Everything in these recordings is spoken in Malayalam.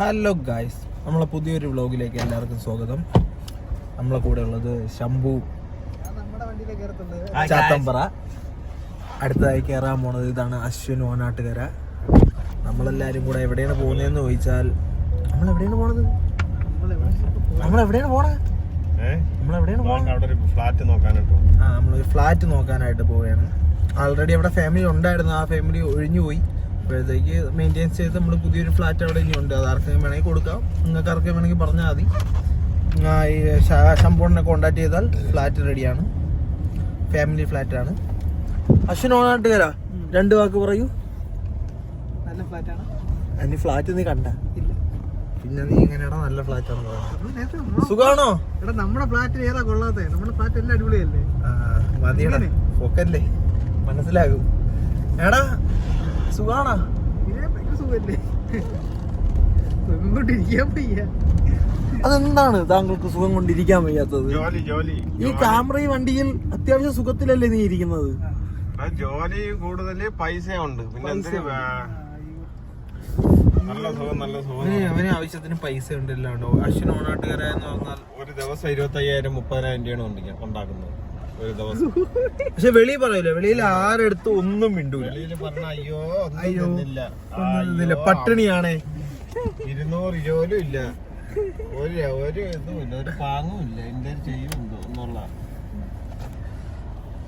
ഹലോ ഗായ്സ് നമ്മളെ പുതിയൊരു വ്ളോഗിലേക്ക് എല്ലാവർക്കും സ്വാഗതം. നമ്മളെ കൂടെ ഉള്ളത് ശംഭു. ചാത്തമ്പറ അടുത്തതായി കയറാൻ പോണത് ഇതാണ് അശ്വിൻ ഓനാട്ടുകര. നമ്മളെല്ലാരും കൂടെ എവിടെയാണ് പോകുന്നതെന്ന് ചോദിച്ചാൽ നമ്മൾ എവിടെയാണ് പോണത്? നമ്മൾ എവിടെയാണ് പോണത്? നമ്മൾ എവിടെയാണ് പോണത്? അവിടെ ഒരു ഫ്ലാറ്റ് നോക്കാനുണ്ടോ ആ നമ്മളൊരു ഫ്ലാറ്റ് നോക്കാനായിട്ട് പോവുകയാണ്. ആൾറെഡി അവിടെ ഫാമിലി ഉണ്ടായിരുന്നു. ആ ഫാമിലി ഒഴിഞ്ഞു പോയി. അപ്പോഴത്തേക്ക് മെയിന്റെയിൻസ് ചെയ്ത് നമ്മൾ പുതിയൊരു ഫ്ലാറ്റ് അവിടെ ഇനി ഉണ്ട്. അത് ആർക്കെങ്കിലും വേണമെങ്കിൽ കൊടുക്കാം. നിങ്ങൾക്ക് ആർക്കെങ്കിലും വേണമെങ്കിൽ പറഞ്ഞാൽ മതി. ഈ ശമ്പൂണിനെ കോണ്ടാക്ട് ചെയ്താൽ ഫ്ലാറ്റ് റെഡിയാണ് ഫാമിലി ഫ്ലാറ്റ് ആണ്. അശ്വിൻ ഓണാട്ടുകര രണ്ട് വാക്ക് പറയൂ. നല്ല ഫ്ലാറ്റാണ് ആണ്. അതിന് ഫ്ലാറ്റ് നീ കണ്ട. പിന്നെ നീ ഇങ്ങനെയാണോ നല്ല ഫ്ലാറ്റ് നമ്മളെ- സുഖാണോ? എടാ നമ്മുടെ ഫ്ലാറ്റിൽ ഏതാ കൊള്ളാത്തെ? നമ്മുടെ ഫ്ലാറ്റ് എല്ലാം അടിപൊളിയല്ലേ? മതിയെടാ. പൊക്കല്ലേ? മനസ്സിലാകും. എടാ സുഖാണോ? അതെന്താണ് താങ്കൾക്ക് സുഖം കൊണ്ടിരിക്കാൻ വയ്യാത്തത്? ഈ ക്യാമറ ഈ വണ്ടിയിൽ അത്യാവശ്യം സുഖത്തിലല്ലേ നീ ഇരിക്കുന്നത്? ജോലി കൂടുതൽ പൈസ. ഉണ്ട് പിന്നെ നല്ല സുഖം നല്ല സുഖം. അവന് അവന് ആവശ്യത്തിന് പൈസ ഉണ്ടല്ലോ അശ്വിൻ ഓണാട്ടുകാരായെന്ന് എന്ന് പറഞ്ഞാൽ ഒരു ദിവസം ഇരുപത്തി അയ്യായിരം മുപ്പതിനായിരം രൂപയാണ് ഉണ്ട് ഉണ്ടാക്കുന്നത് ഒരു ദിവസം. പക്ഷെ വെളിയിൽ പറയൂല? വെളിയിൽ ആരെടുത്ത് ഒന്നും മിണ്ടൂല. വെളിയിൽ പറഞ്ഞ അയ്യോ അയ്യോ. തിന്നില്ല. ഒന്നും തിന്നില്ല. അയ്യോ, പട്ടിണിയാണേ. ഇരുന്നൂറ് ജോലും ഇല്ല. ഒരു ഒരു ഇതും ഇല്ല. ഒരു പാങ്ങും ഇല്ല. എന്റെ ചെയ്യുന്നുണ്ടോ എന്നുള്ള.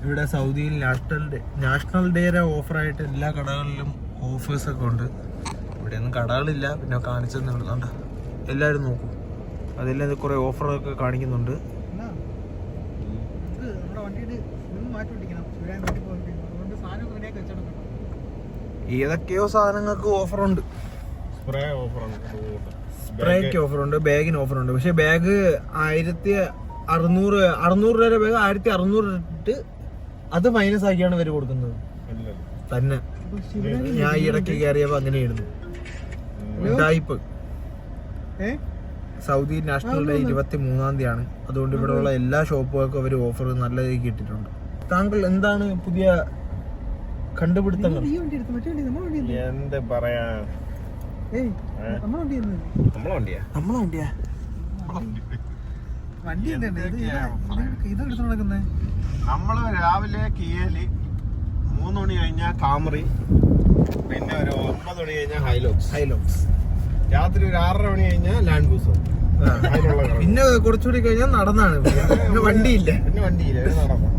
ഇവിടെ സൗദിയിൽ നാഷണൽ ഡേ നാഷണൽ ഡേയുടെ ഓഫറായിട്ട് എല്ലാ കടകളിലും ഓഫേഴ്സ് ഒക്കെ ഉണ്ട്. ഇവിടെ ഒന്നും കടകളില്ല. പിന്നെ കാണിച്ചെന്ന് വിടുന്നുണ്ട് എല്ലാവരും നോക്കും. അതെല്ലാം കുറേ ഓഫറൊക്കെ കാണിക്കുന്നുണ്ട് എന്നാ, ഇത് നമ്മുടെ വണ്ടിയുടെ നിന്ന് മാറ്റി പിടിക്കണം ഇവിടെ മാറ്റി പോകാൻ അതുകൊണ്ട് സാധനം റെഡിയാക്കി വെച്ചോണം ഏതൊക്കെയോ സാധനങ്ങൾക്ക് ഓഫറുണ്ട്. സ്പ്രേ ഓഫറുണ്ട്. സ്പ്രേക്ക് ഓഫറുണ്ട് ബാഗിന് ഓഫറുണ്ട്. പക്ഷെ ബാഗ് ആയിരത്തി അറുന്നൂറ് അറുന്നൂറ് രൂപയുടെ ബാഗ് ആയിരത്തി അറുന്നൂറ് ഇട്ട് അത് മൈനസ് ആക്കിയാണ് ഇവർ കൊടുക്കുന്നത്. തന്നെ. ഞാൻ ഈ ഇടയ്ക്ക് കയറിയപ്പോ അങ്ങനെ ആയിരുന്നു ഏ? സൗദി നാഷണൽ ഡേ ഇരുപത്തി മൂന്നാം തീയതിയാണ്. അതുകൊണ്ട് ഇവിടെയുള്ള എല്ലാ ഷോപ്പുകൾക്കും അവർ ഓഫർ നല്ല രീതിക്ക് ഇട്ടിട്ടുണ്ട്. താങ്കൾ എന്താണ് പുതിയ കണ്ടുപിടുത്തങ്ങൾ. എന്ത്? പറയാ? നമ്മളെ വണ്ടിയാ? നമ്മളെ വണ്ടിയാ? വണ്ടി നമ്മൾ രാവിലെ കിയൽ മൂന്ന് മണി കഴിഞ്ഞാ കാമറി പിന്നെ ഒരു ഒമ്പത് മണി കഴിഞ്ഞാൽ ഹൈലോക്സ്. ഹൈലോക്സ്. രാത്രി ഒരു ആറര മണി കഴിഞ്ഞാൽ ലാൻഡ് കളർ. പിന്നെ കുറച്ചുകൂടി കഴിഞ്ഞാൽ നടന്നാണ്. പിന്നെ വണ്ടിയില്ല. പിന്നെ വണ്ടിയില്ല നടന്നു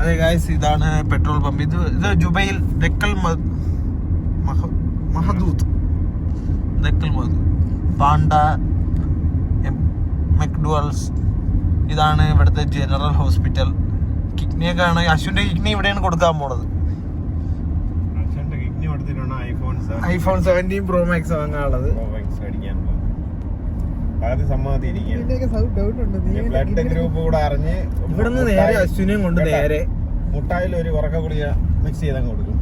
അതെ ഗായ്സ് ഇതാണ് പെട്രോൾ പമ്പ് ഇത് ഇത് ജുബൈൽ ദക്കൽ മഹ- മഹദൂത്ത് ദക്കൽ മഹദൂത്ത് പാണ്ട മെക്ഡുവൽസ് ഇതാണ് ഇവിടുത്തെ ജനറൽ ഹോസ്പിറ്റൽ കിഡ്നിയൊക്കെ ആണ് അശ്വിന്റെ കിഡ്നി ഇവിടെയാണ് കൊടുക്കാൻ പോണത്. ഐഫോൺ സെവന്റീൻ പ്രോ മാക്സ് വാങ്ങാനുള്ളത്. അടിക്കാൻ പകുതി സമ്മതിയിരിക്കുകയാണ് ഇതിന്റെയൊക്കെ സൗ- doubt ഉണ്ട്. നീ എന്റെ ബ്ലഡ് ഗ്രൂപ്പ് കൂടെ അറിഞ്ഞ് ഇവിടുന്ന് നേരെ അശ്വിനെയും കൊണ്ട് നേരെ. മുട്ടായിൽ ഒരു ഉറക്ക ഗുളിക മിക്സ് ചെയ്തങ്ങ് കൊടുക്കും.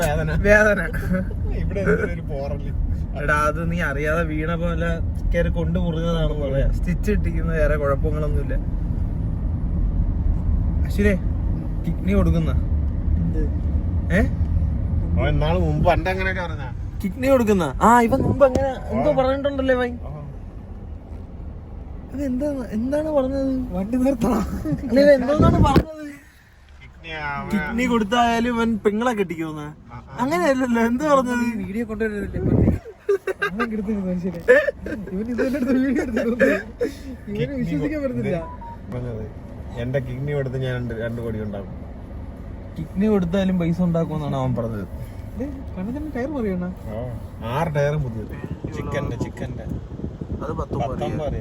വേദന. വേദന. ഇവിടെ ഒരു പോറൽ. എടാ അത് നീ അറിയാതെ വീണ പോലെ കയറി കൊണ്ടു മുറിഞ്ഞതാണ് പോലെ സ്റ്റിച്ച് ഇട്ടിക്കുന്ന വേറെ കുഴപ്പങ്ങളൊന്നുമില്ല. അശ്വിനെ കിഡ്നി കൊടുക്കുന്ന? ഏ? നാൾ മുമ്പ് പണ്ട് അങ്ങനെയൊക്കെ പറഞ്ഞ കിഡ്നി കൊടുക്കുന്ന. ആ ഇവൻ മുമ്പ് അങ്ങനെ എന്തോ പറഞ്ഞിട്ടുണ്ടല്ലേ വൈ അത് എന്താ എന്താണ് പറഞ്ഞത്? വണ്ടി നിർത്തണം. അല്ല ഇവൻ എന്തോന്നാണ് പറഞ്ഞത്? കിഡ്നി കൊടുത്തായാലും ഇവൻ പെങ്ങളെ കെട്ടിക്കുന്ന അങ്ങനെയല്ലല്ലോ എന്ത് പറഞ്ഞത്? വീഡിയോ കൊണ്ടുവരുന്നില്ലേ? ഇവനെ വിശ്വസിക്കാൻ പറഞ്ഞത് എന്റെ കിഡ്നി കൊടുത്ത് ഞാൻ രണ്ട് കോടി ഉണ്ടാക്കും. കിഡ്നി കൊടുത്താലും പൈസ ഉണ്ടാക്കുമെന്നാണ് അവൻ പറഞ്ഞത്. ആറ് ടയറും പുതിയത്. ചിക്കന്റെ ചിക്കന്റെ അത് പത്ത് പത്തൊമ്പത്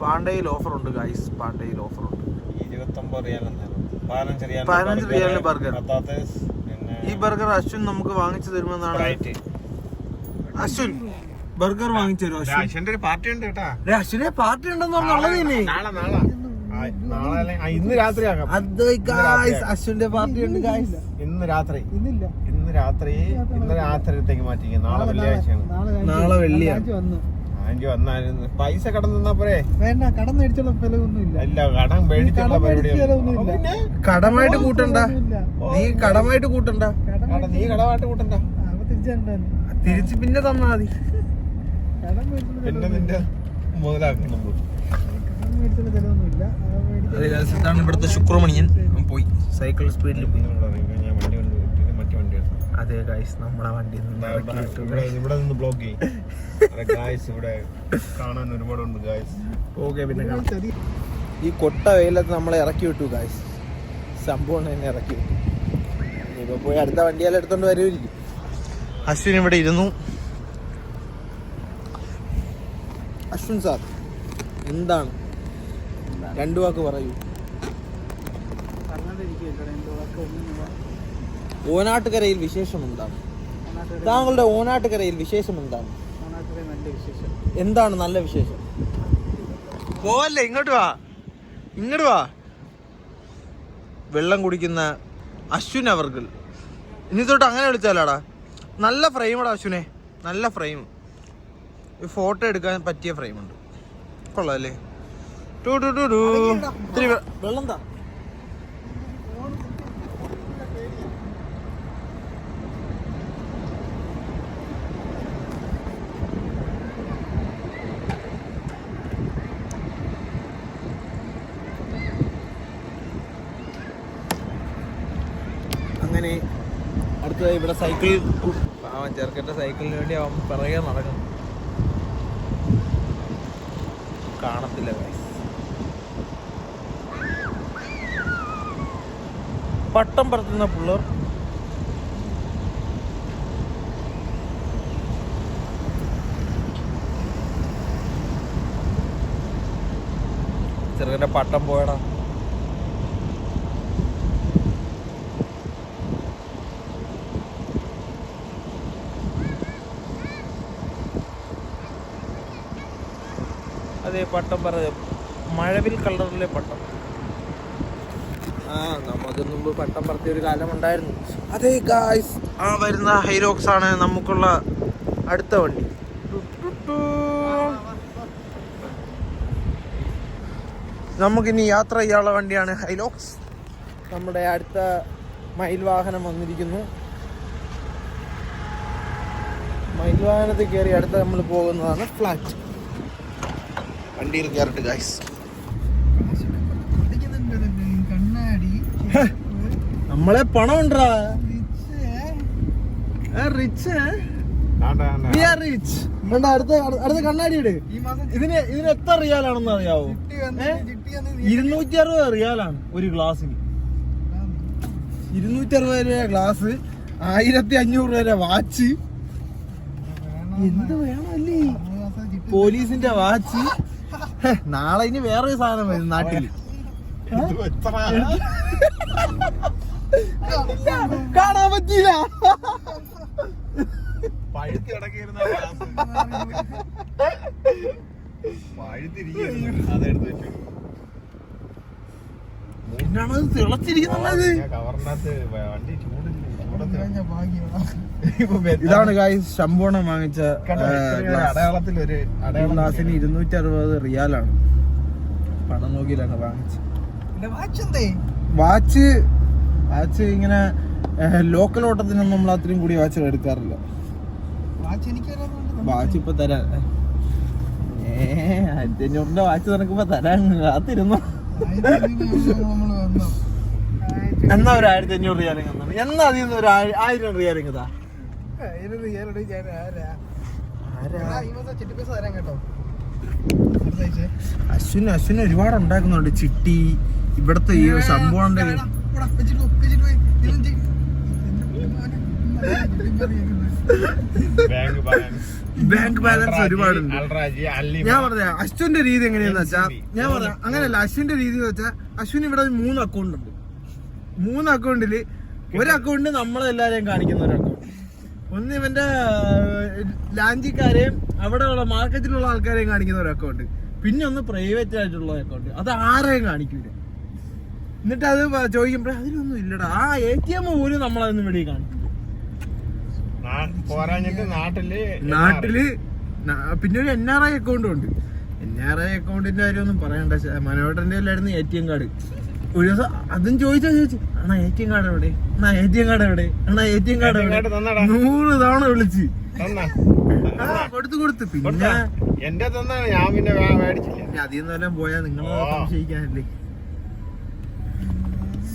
പാണ്ടയിൽ ഓഫർ ഉണ്ട് ഗൈസ് പാണ്ടയിൽ ഓഫർ ഉണ്ട് പതിനഞ്ച് റിയാലിന് ബർഗർ ഈ ബർഗർ അശ്വിൻ നമുക്ക് വാങ്ങിച്ചു തരുമെന്നാണ്. അശ്വിൻ ബർഗർ വാങ്ങിച്ചു തരും അശ്വിന്റെ ഒരു പാർട്ടി ഉണ്ട് കേട്ടാ. ദേ, അശ്വിനെ പാർട്ടി ഉണ്ടെന്ന് പറഞ്ഞുള്ളത് ഇനി. നാളെ നാളെ. ഇന്ന് രാത്രി ആകാം അത് ഗായ്സ് അശ്വിന്റെ പാർട്ടി ഉണ്ട് ഗായ്സ് ഇന്ന് രാത്രി? ഇന്നില്ല. ഇന്ന് രാത്രി ഇന്ന് രാത്രിത്തേക്ക് മാറ്റി നാളെ വെള്ളിയാഴ്ചയാണ്. നാളെ വെള്ളിയാഴ്ച. വന്നു. വന്നായിരുന്നു. പൈസ കടം തന്നാ പോരെ? വേണ്ട കടം മേടിച്ചുള്ള ഫലമൊന്നും ഇല്ല അല്ല കടം മേടിച്ചുള്ള പരിപാടി കടമായിട്ട് കൂട്ടണ്ട. നീ കടമായിട്ട് കൂട്ടണ്ട. കടം കടം നീ കടമായിട്ട് കൂട്ടണ്ട. തിരിച്ച് പിന്നെ തന്നാ മതി. പിന്നെ നിന്റെ ഇവിടുത്തെ ശുക്രമണിയൻ. അവൻ പോയി. സൈക്കിൾ സ്പീഡിൽ പോയി ഞാൻ വണ്ടി കൊണ്ട് വിട്ടിട്ട് മറ്റു വണ്ടി എടുത്തു അതെ ഗൈസ് നമ്മളെ വണ്ടി ഇവിടെ നിന്ന് ബ്ലോക്ക് ചെയ്യും. ഗായ്സ് ഇവിടെ കാണാൻ ഒരുപാടുണ്ട് ഗായ്സ് ഓക്കെ പിന്നെ. ഈ കൊട്ട വെയിലത്ത് നമ്മളെ ഇറക്കി വിട്ടു ഗായ്സ് സംഭവം തന്നെ ഇറക്കി വിട്ടു. ഇപ്പൊ പോയി അടുത്ത വണ്ടിയെല്ലാം എടുത്തോണ്ട് വരുമായിരിക്കും അശ്വിൻ ഇവിടെ ഇരുന്നു. അശ്വിൻ സാർ എന്താണ്? രണ്ടു വാക്ക് പറയൂ. പറഞ്ഞോണ്ടിരിക്കുകയല്ലേ, ഓനാട്ടുകരയിൽ വിശേഷം എന്താണ് താങ്കളുടെ ഓനാട്ടുകരയിൽ വിശേഷം. എന്താണ് എന്താണ് നല്ല വിശേഷം? പോവല്ലേ ഇങ്ങോട്ട് വാ. ഇങ്ങോട്ട് വാ. വെള്ളം കുടിക്കുന്ന അശ്വിൻ അവർകൾ ഇനി തൊട്ട് അങ്ങനെ വിളിച്ചാലാടാ. നല്ല ഫ്രെയിമാടാ അശ്വിനെ. നല്ല ഫ്രെയിം. ഫോട്ടോ എടുക്കാൻ പറ്റിയ ഫ്രെയിമുണ്ട്. കൊള്ളാം അല്ലേ? ടു ടു ടു ടു. ഇത്തിരി വെള്ളം താ അങ്ങനെ അടുത്തതായി ഇവിടെ സൈക്കിൾ അവൻ ചെറുക്കന്റെ സൈക്കിളിന് വേണ്ടി അവൻ പിറകെ നടക്കും കാണത്തില്ല. പട്ടം പറത്തുന്ന പിള്ളേർ. ചെറുക്കന്റെ പട്ടം പോയടാ. അതെ പട്ടം പറ മഴവിൽ കളറിലെ പട്ടം. ആ നമുക്ക് മുമ്പ് പട്ടം പറത്തിയ ഒരു കാലം ഉണ്ടായിരുന്നു. അതെ ഗായ്സ് ആ വരുന്ന ഹൈറോക്സ് ആണ് നമുക്കുള്ള അടുത്ത വണ്ടി. നമുക്കിനി യാത്ര ചെയ്യാനുള്ള വണ്ടിയാണ് ഹൈലോക്സ് നമ്മുടെ അടുത്ത മയിൽ വാഹനം വന്നിരിക്കുന്നു. മയിൽ വാഹനത്തിൽ കയറി അടുത്ത നമ്മൾ പോകുന്നതാണ് ഫ്ലാറ്റ്. വണ്ടിയിൽ കയറട്ടെ ഗായ്സ് നമ്മളെ പണം ഉണ്ടാ റിച്ച്. റിച്ച് കാണ്ട വി ആർ റിച്ച് അടുത്ത അടുത്ത കണ്ണാടി ഇട്. ഈ മാസം ഇതിന് ഇതിന് എത്ര റിയാലാണെന്ന് അറിയാവോ? ഇരുന്നൂറ്റി അറുപത് റിയാലാണ് ഒരു ഗ്ലാസ്സിന്. ഇരുന്നൂറ്റി അറുപത് രൂപ ഗ്ലാസ് ആയിരത്തി അഞ്ഞൂറ് രൂപ വാച്ച്. വേണം. എന്ത് വേണമല്ലേ അല്ലേ? പോലീസിന്റെ വാച്ച്. നാളെ ഇനി വേറെ ഒരു സാധനം വരും നാട്ടിൽ കാണാൻ പറ്റിയില്ല. പഴുത്തി കിടക്കിയിരുന്ന പഴുത്തിരിക്കുന്നു. അതെടുത്ത് വെച്ചു. തിളച്ചിരിക്കുന്നത്? കവറിനകത്ത് വണ്ടി ഇതാണ് ഗായ്സ് ശമ്പൂണം വാങ്ങിച്ച അടയാളത്തിൽ ഒരു ഗ്ലാസിന് ഇരുന്നൂറ്റി അറുപത് റിയാലാണ്. പണം നോക്കിയിലാണ് വാങ്ങിച്ച? വാച്ച് വാച്ച് ഇങ്ങനെ ലോക്കൽ ഓട്ടത്തിനൊന്നും നമ്മൾ അത്രയും കൂടി വാച്ച് എടുക്കാറില്ല. വാച്ച് ഇപ്പൊ തരാ. ഏ ആയിരത്തി അഞ്ഞൂറിന്റെ വാച്ച് നിനക്കിപ്പോ തരാൻ കാത്തിരുന്നു? വന്നു. എന്നാ ഒരു ആയിരത്തി അഞ്ഞൂറ് റിയാലിങ് തന്നാണ് എന്നാ അതിൽ നിന്ന് ഒരു ആയി- ആയിരം റിയാലിങ് താ ആയിരം റിയാലോട് ആരാ? എടാ, ഈ മാസം ചിട്ടി പൈസ തരാം കേട്ടോ. അടുത്ത ആഴ്ച. അശ്വിന് അശ്വിന് ഒരുപാട് ഉണ്ടാക്കുന്നുണ്ട് ചിട്ടി ഇവിടത്തെ ഈ ഒരു സംഭവം. Bank balance. ഒരുപാടുണ്ട്. അല്ലി ഞാൻ പറഞ്ഞ അശ്വിന്റെ രീതി എങ്ങനെയാന്ന് വെച്ചാ ഞാൻ പറഞ്ഞ അങ്ങനെയല്ല അശ്വിന്റെ രീതി എന്ന് വെച്ചാൽ അശ്വിൻ ഇവിടെ മൂന്ന് അക്കൗണ്ട് ഉണ്ട്. മൂന്ന് അക്കൗണ്ടിൽ ഒരു അക്കൗണ്ട് നമ്മളെല്ലാരെയും കാണിക്കുന്ന ഒരു അക്കൗണ്ട് ഒന്ന് ഇവന്റെ ലാഞ്ചിക്കാരെയും അവിടെയുള്ള മാർക്കറ്റിലുള്ള ആൾക്കാരെയും കാണിക്കുന്ന ഒരു അക്കൗണ്ട് പിന്നെ ഒന്ന് പ്രൈവറ്റ് ആയിട്ടുള്ള അക്കൗണ്ട് അത് ആരെയും കാണിക്കൂല. എന്നിട്ട് അത് ചോദിക്കുമ്പോഴേ അതിലൊന്നും ഇല്ലടാ. ആ എ ടി എം പോലും നമ്മളതൊന്നും വെളിയിൽ കാണിക്കും പോരാഞ്ഞിട്ട് നാട്ടിൽ നാട്ടിൽ പിന്നെ ഒരു എൻ ആർ ഐ അക്കൗണ്ടും ഉണ്ട്. എൻ ആർ ഐ അക്കൗണ്ടിന്റെ കാര്യമൊന്നും പറയണ്ട. മനോഹരന്റെ എല്ലായിരുന്നു എ ടി എം കാർഡ് ഒരു ദിവസം അതും ചോദിച്ചാ ചോദിച്ചു അണ്ണാ എ ടി എം കാർഡ് എവിടെ? അണ്ണാ എ ടി എം കാർഡ് എവിടെ? അണ്ണാ എ ടി എം കാർഡ് എവിടെ. നൂറ് തവണ വിളിച്ച്. ആ, കൊടുത്തു കൊടുത്തു. പിന്നെ? എന്റെ തന്നാ ഞാൻ പിന്നെ വേ- മേടിച്ചില്ല. പിന്നെ അതിൽ നിന്നെല്ലാം പോയാ നിങ്ങളെ സംശയിക്കാനല്ലേ.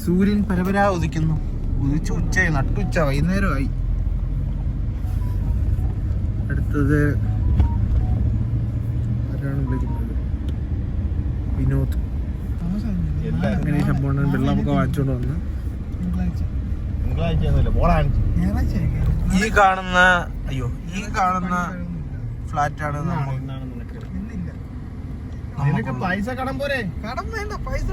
സൂര്യൻ പരപരാ ഉദിക്കുന്നു. ഉദിച്ച് ഉച്ചയായി നട്ടുച്ച വൈകുന്നേരമായി. അടുത്തത് വെള്ളമൊക്കെ വാങ്ങിച്ചോണ്ട് വന്ന്. ഈ കാണുന്ന അയ്യോ ഈ കാണുന്ന ഫ്ലാറ്റ് ആണ് നമ്മൾ പൈസ കടം പോരെ? കടം വേണ്ട പൈസ